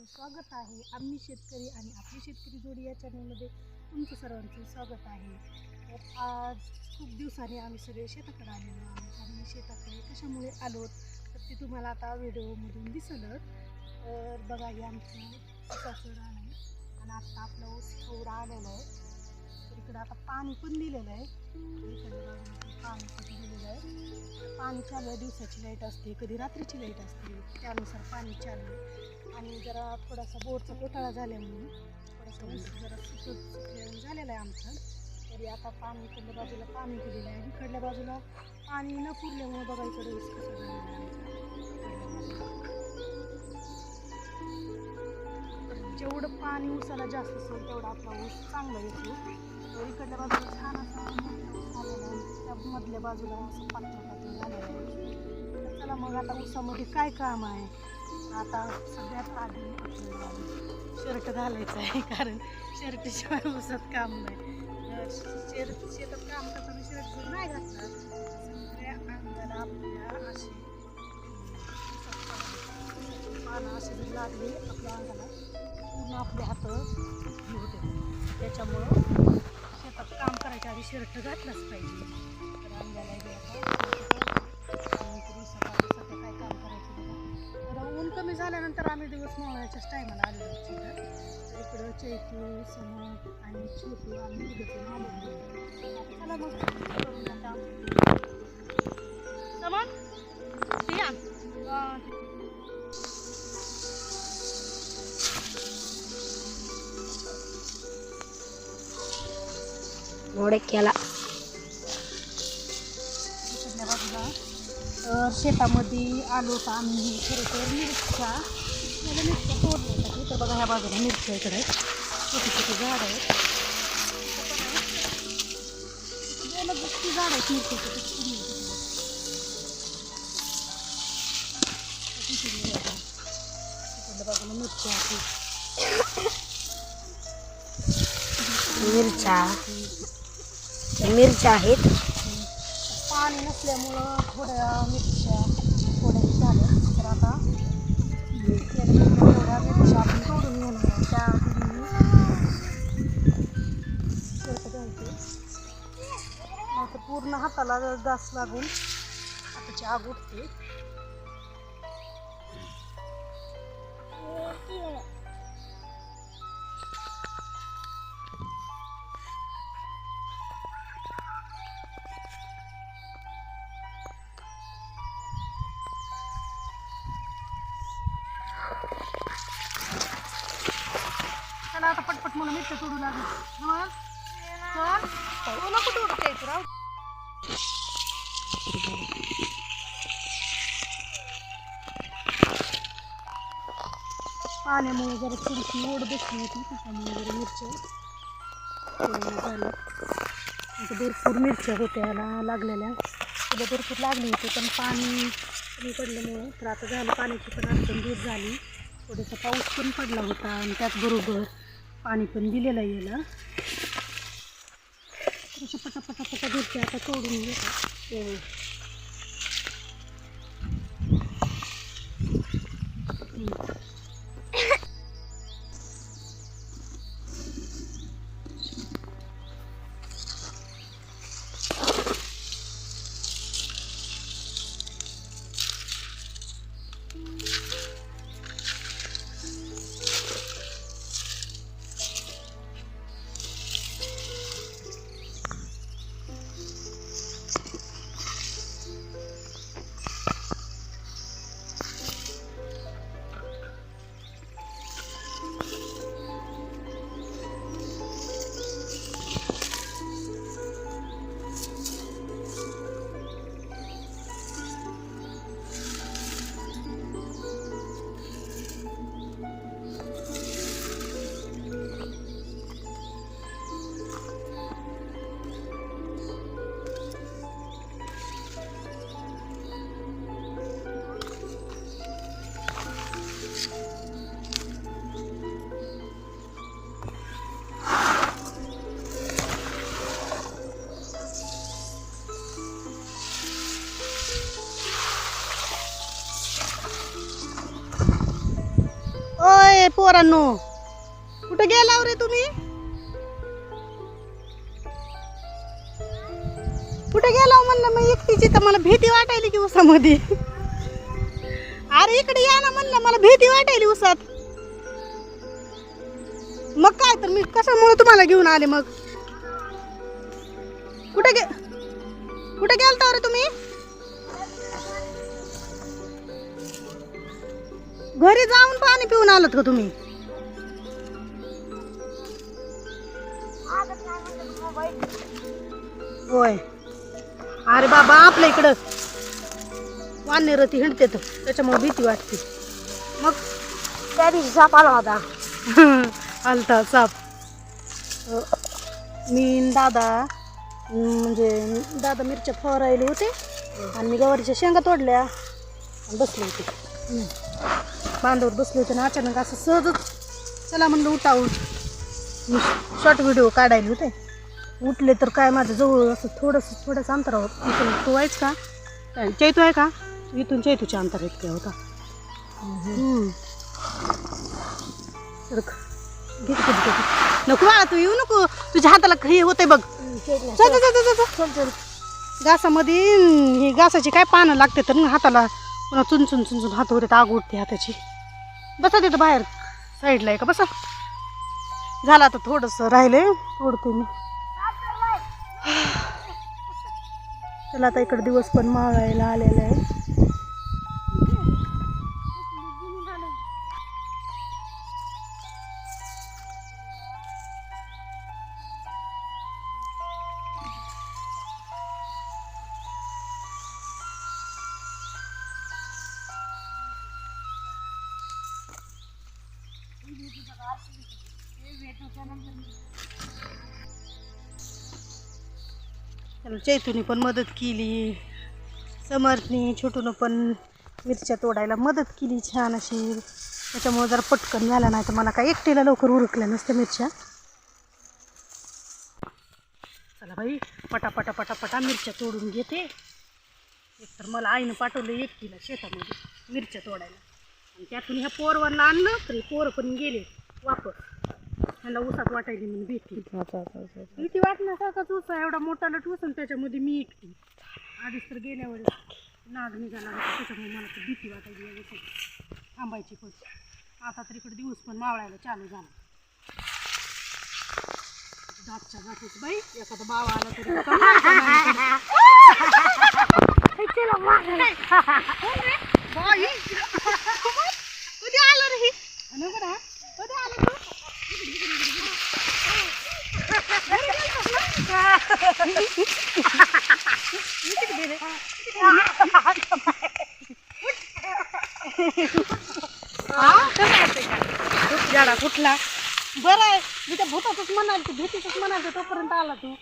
सर्वांचं स्वागत आहे. आम्ही शेतकरी आणि आपली शेतकरी जोडी या चॅनलमध्ये तुमचं सर्वांचं स्वागत आहे. तर आज खूप दिवसांनी आम्ही सगळे शेताकडे आलेलो आहोत. आम्ही शेताकडे कशामुळे आलो तर ते तुम्हाला आता व्हिडिओमधून दिसलं. तर बघा हे आमचं ऊसाचं आहे. आणि आत्ता आपलं ऊस थोडा आलेलं आहे. तर इकडं आता पाणी पण दिलेलं आहे. इकडे पण पाणी पण दिलेलं आहे. पाणी चालू आहे. दिवसाची लाइट असते. कधी रात्रीची लाइट असते. त्यानुसार पाणी चालू आहे. आणि जरा थोडासा बोरचा घोटाळा झाल्यामुळे थोडासा ऊस जरा सुकत सुकलेलं झालेलं आहे आमचं. तरी आता पाणी इकडल्या बाजूला पाणी दिलेलं आहे. इकडल्या बाजूला पाणी न पुरल्यामुळे बघा इकडे ऊस कसं झालेलं आहे. तर जेवढं पाणी ऊसाला जास्त असेल तेवढा आपला ऊस चांगला येतो. तर इकडल्या बाजूला छान असा त्या मधल्या बाजूला असं पातळ पातळ झालेलं आहे. चला मग आता ऊसामध्ये काय काम आहे? आता सगळ्यात आधी आपल्याला शर्ट घालायचं आहे कारण शर्टशिवाय ऊसात काम नाही. तर शेर शेतात काम करताना शर्ट जर नाही घातला सगळ्या अंगाला आपल्या अशी पानं अशी जर आपल्या अंगाला पूर्ण आपले हात हे होते. त्याच्यामुळं शेतात काम करायच्या आधी शर्ट घातलाच पाहिजे. तर अंगाला कमी झाल्यानंतर आम्ही दिवस मावळ्याच्याच टायमाला आलेलो आहोत शेतात. तर इकडं चैतू समज आणि छोटू आम्ही तिघंजण आलेलो आहोत. चला मग करूया काम. समज ते या. अं, तर शेतामध्ये आलो तर आम्ही खरं तर मिरच्या. मला मिरच्या तोडण्यासाठी तर बघा ह्या बाजूला मिरच्या इकडे छोटी छोटी झाडं आहेत. दोन गोष्टी झाडं आहेत मिरच्याची बाजूला बाजूला मिरच्या आहेत. मिरच्या मिरच्या आहेत. पाणी नसल्यामुळं थोड्या मिरच्या थोड्या झाल्या. तर आता थोड्या मिरच्या आपण तोडून घेणार त्या घालते. नाहीतर पूर्ण हाताला दास लागून हाताची आग उठते आता पटपट मला मिरच्या तोडू लागेल. मग हो, तुला कुठं उठते राव पाण्यामुळे जरा थोडीशी ओढ बसली होती त्याच्यामुळे जरा मिरच्या तोडल्या आता भरपूर मिरच्या होत्या लागलेल्या. तुला भरपूर लागली होती पण पाणी कमी पडल्यामुळे तर आता झालं पाण्याची पण अडचण दूर झाली. थोडासा पाऊस पण पडला होता आणि त्याचबरोबर पाणी पण दिलेलं आहे याला अशा पटापटापटा घेते आता तोडून घेतो ए पोरांनो. कुठे गेला हो रे तुम्ही? कुठे गेला हो म्हणलं मग एकटीची तर मला भीती वाटायली की उसामध्ये. अरे इकडे या ना म्हणलं मला भीती वाटायली उसात. मग काय तर मी कशामुळे तुम्हाला घेऊन आले मग? कुठे गे कुठे गेलता हो रे तुम्ही? घरी जाऊन पाणी पिऊन आलात का तुम्ही? होय. अरे बाबा आपल्या इकडं वानेरती हिंडते तर त्याच्यामुळे भीती वाटते. मग? त्या दिवशी साप आला होता. आलता साप. मी दादा म्हणजे दादा मिरच्या फवारायले होते. आणि मी गवारीच्या शेंगा तोडल्या. आणि बसले होते. बांधावर बसले होते आणि अचानक असं सहजच चला म्हणलं उठावून मी शॉर्ट व्हिडिओ काढायला होते. उठले तर काय माझं जवळ असं थोडंसं थोडंसं अंतरावर इथून तू आहेच का? काय चैतू आहे का? इथून चैतूच्या अंतर इतके होता. नको बाळा तू येऊ नको. तुझ्या हाताला हे होते बघ. घासामध्ये हे घासाची काय पानं लागते तर ना हाताला? पुन्हा चुन चुन चुन चुन हात होते आग उठते हाताची. बसा तिथं बाहेर. साईडला आहे का? बसा. झालं आता थोडंसं राहिलंय. तोडते मी. चला आता इकडे दिवस पण मागायला आलेला आहे. चैतूने पण मदत केली. समर्थनी छोटूनं पण मिरच्या तोडायला मदत केली छान अशी. त्याच्यामुळे जरा पटकन झाला नाही तर मला काय एकटीला लवकर उरकल्या नसत्या मिरच्या. चला बाई पटापटा पटापटा मिरच्या तोडून घेते. एकतर मला आईनं पाठवलं एकटीला शेतामध्ये मिरच्या तोडायला. आणि त्यातून ह्या पोरवांना आणलं तरी पोर पण गेले. वापस ह्याला उसात वाटायली म्हणून भीती. भीती वाटण्यासारखाच ऊस आहे. एवढा मोठा लट ऊस आणि त्याच्यामध्ये मी एकटी. आधीच तर गेल्या वेळेस नाग निघाला होता. त्याच्यामुळे मला तर भीती वाटायची या थांबायची पण. आता तर इकडे दिवस पण मावळायला चालू झाला. जातच्या जातच बाई एखादा बाबा आला तरी. बाई कधी आलं रे ही? नको ना कधी आलं तू झाडा कुठला बरं आहे. मी त्या भूतातच म्हणाल तू भीतीतच म्हणाल तोपर्यंत आला तू.